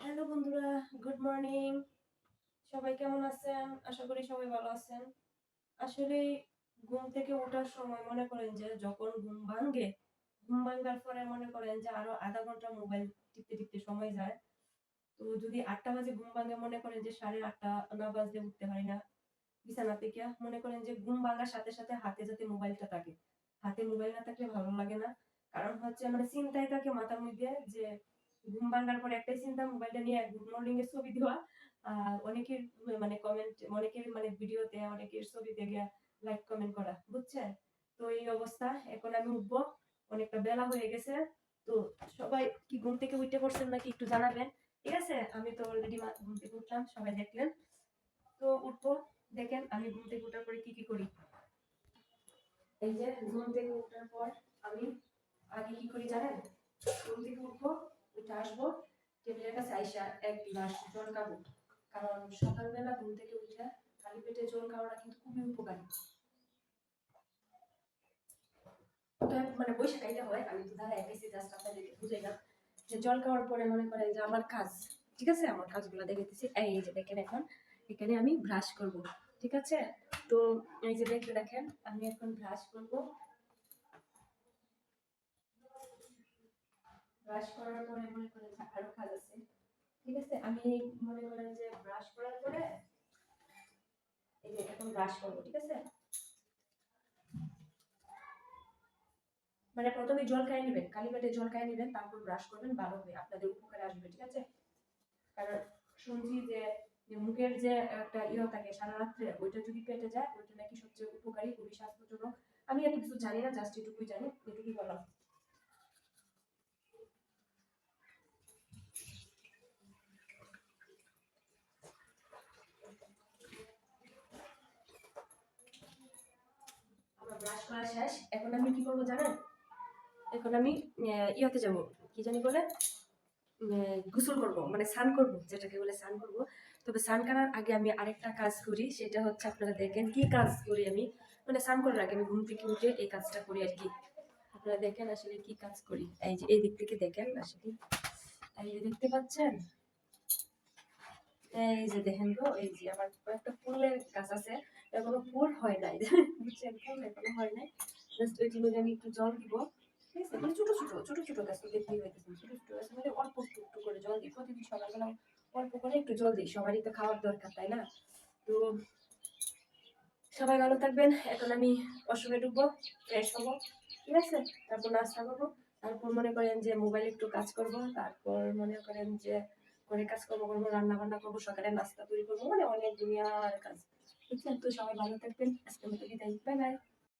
Hello বন্ধুরা good morning সবাই কেমন আছেন? আশা করি সবাই ভালো আছেন। আসলে ঘুম থেকে ওঠার সময় মনে করেন যে যখন ঘুম ঘুম পরে মনে করেন যে আরও আধা ঘণ্টা মোবাইল টিপতে টিপতে সময় যায়। তো যদি আটটা বাজে ঘুম ভাঙ্গে মনে করেন যে সাড়ে আটটা না বাজলে উঠতে পারি না। বিছানা থেকে মনে করেন যে ঘুম ভাঙ্গার সাথে সাথে হাতে যাতে মোবাইলটা থাকে হাতে মোবাইল না থাকলে ভালো লাগে না। কারণ হচ্ছে মানে চিন্তায় থাকে মাথার মধ্যে যে, ঘুম ভাঙার পর একটাই চিন্তা মোবাইলটা নিয়ে গুড মর্নিং এর ছবি দেওয়া। আর অনেকের মানে কমেন্ট অনেকের মানে ভিডিওতে অনেকের ছবি দেখে লাইক কমেন্ট করা বুঝছেন তো এই অবস্থা। এখন আমি উঠবো, অনেকটা বেলা হয়ে গেছে। তো সবাই কি ঘুম থেকে উঠতে পড়ছেন নাকি একটু জানাবেন। ঠিক আছে? আমি তো অলরেডি ঘুম থেকে উঠলাম, সবাই দেখলেন। তো উঠবো, দেখেন আমি ঘুম থেকে উঠার পরে কি কি করি। এই যে ঘুম থেকে উঠার পর আমি আগে কি করি জানেন? ঘুম থেকে উঠবো, উঠে আসব, টেবিলের কাছে আইসা এক গ্লাস জল খাব। কারণ সকালবেলা ঘুম থেকে উঠে খালি পেটে জল খাওয়াটা কিন্তু খুবই উপকারী। ওটা মানে বসে খাইতে হয়, আমি তো দাঁড়ায় গেছি জাস্ট আপনাদেরকে বুঝাইলাম যে জল খাওয়ার পরে মনে করেন যে আমার কাজ, ঠিক আছে? আমার কাজগুলো দেখেছি এই যে দেখেন এখন, এখানে আমি ব্রাশ করব। ঠিক আছে? তো এই যে দেখতে দেখেন, আমি এখন ব্রাশ করব। ব্রাশ করার পরে মনে করেন যে আরও কাজ আছে। ঠিক আছে? আমি মনে করেন যে ব্রাশ করার পরে এই যে এখন ব্রাশ করব, ঠিক আছে? মানে প্রথমে জল খাই নেবেন, কালি পেটে জল খাই নেবেন, তারপর ব্রাশ করবেন, ভালো হবে আপনাদের উপকারে আসবে, ঠিক আছে? কারণ শুনছি যে যে মুখের যে একটা ইয়ে থাকে সারা রাত্রে, ওইটা যদি পেটে যায়, ওইটা নাকি সবচেয়ে উপকারী, খুবই স্বাস্থ্যজনক। আমি এত কিছু জানি না, জাস্ট এটুকুই জানি, এটুকুই বললাম। ব্রাশ করা শেষ। এখন আমি কি করব জানেন? এখন আমি ইয়েতে যাব। কি জানি বলে? গোসল করব মানে স্নান করব, যেটাকে বলে স্নান করব। তবে স্নান করার আগে আমি আরেকটা কাজ করি, সেটা হচ্ছে আপনারা দেখেন কি কাজ করি আমি। মানে স্নান করার আগে আমি ঘুম থেকে উঠে এই কাজটা করি আর কি। আপনারা দেখেন আসলে কি কাজ করি। এই যে, এই দিক থেকে দেখেন আসলে। এই যে দেখতে পাচ্ছেন? এই যে দেখেন গো, এই যে আমার একটা ফুলের গাছ আছে। এখনও ফুল হয় নাই। বুঝছেন, ফুল এখনও হয় নাই। জাস্ট ওই জন্য আমি একটু জল দিব। মানে ছোট ছোট ছোট ছোট গাছ দেখতেই ছোট ছোট গাছ মানে অল্প একটু করে জল দিই। প্রতিদিন সকালবেলা অল্প করে একটু জল দিই। সবারই তো খাওয়ার দরকার, তাই না? তো সবাই ভালো থাকবেন। এখন আমি অসময়ে ঢুকবো ফ্রেশ হব, ঠিক আছে? তারপর নাস্তা করব। তারপর মনে করেন যে মোবাইলে একটু কাজ করব। তারপর মনে করেন যে ঘরে কাজ করব করব রান্না বান্না করব, সকালে নাস্তা তৈরি করব মানে অনেক দুনিয়ার কাজ। বুঝছেন তো সবাই ভালো থাকবেন। আজকের মতো বিদায়। Bye bye.